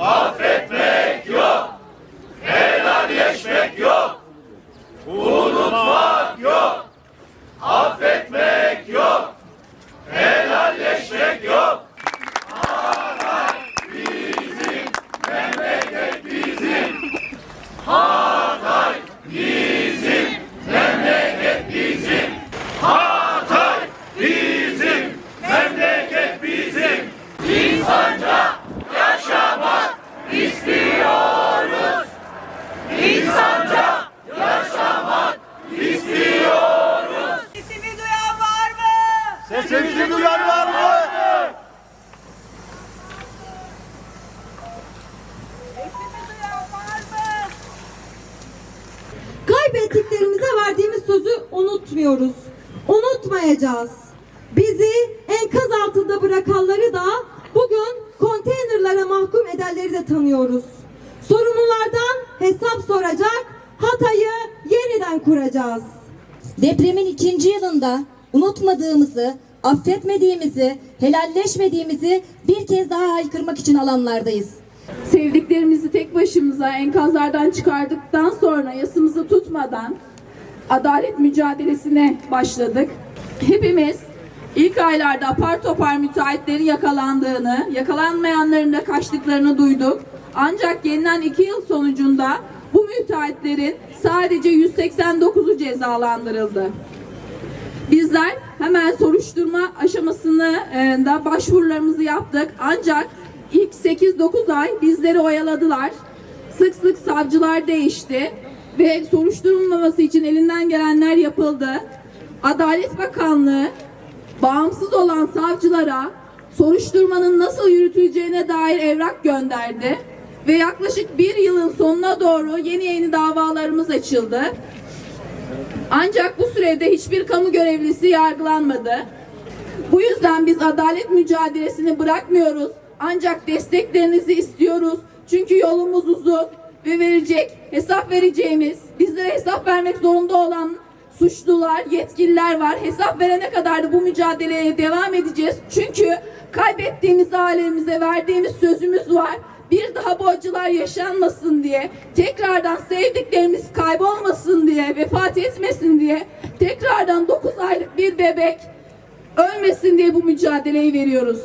Affetmek Sesimizi duyan var mı? Kaybettiklerimize verdiğimiz sözü unutmuyoruz. Unutmayacağız. Bizi enkaz altında bırakanları da bugün konteynerlara mahkum edenleri de tanıyoruz. Sorumlulardan hesap soracak, Hatay'ı yeniden kuracağız. Depremin ikinci yılında unutmadığımızı, affetmediğimizi, helalleşmediğimizi bir kez daha haykırmak için alanlardayız. Sevdiklerimizi tek başımıza enkazlardan çıkardıktan sonra yasımızı tutmadan adalet mücadelesine başladık. Hepimiz ilk aylarda apar topar müteahhitlerin yakalandığını, yakalanmayanların da kaçtıklarını duyduk. Ancak gelinen iki yıl sonucunda bu müteahhitlerin sadece 189'u cezalandırıldı. Bizler hemen soruşturma aşamasını e, da başvurularımızı yaptık. Ancak ilk 8-9 ay bizleri oyaladılar. Sık sık savcılar değişti ve soruşturulmaması için elinden gelenler yapıldı. Adalet Bakanlığı bağımsız olan savcılara soruşturmanın nasıl yürütüleceğine dair evrak gönderdi ve yaklaşık bir yılın sonuna doğru yeni yeni davalarımız açıldı. Ancak bu sürede hiçbir kamu görevlisi yargılanmadı. Bu yüzden biz adalet mücadelesini bırakmıyoruz. Ancak desteklerinizi istiyoruz. Çünkü yolumuz uzun ve verecek, hesap vereceğimiz, bizlere hesap vermek zorunda olan suçlular, yetkililer var. Hesap verene kadar da bu mücadeleye devam edeceğiz. Çünkü kaybettiğimiz ailemize verdiğimiz sözümüz var. Bir daha bu acılar yaşanmasın diye, tekrardan sevdiklerimiz kaybolmasın diye, vefat etmesin diye, tekrardan 9 aylık bir bebek ölmesin diye bu mücadeleyi veriyoruz.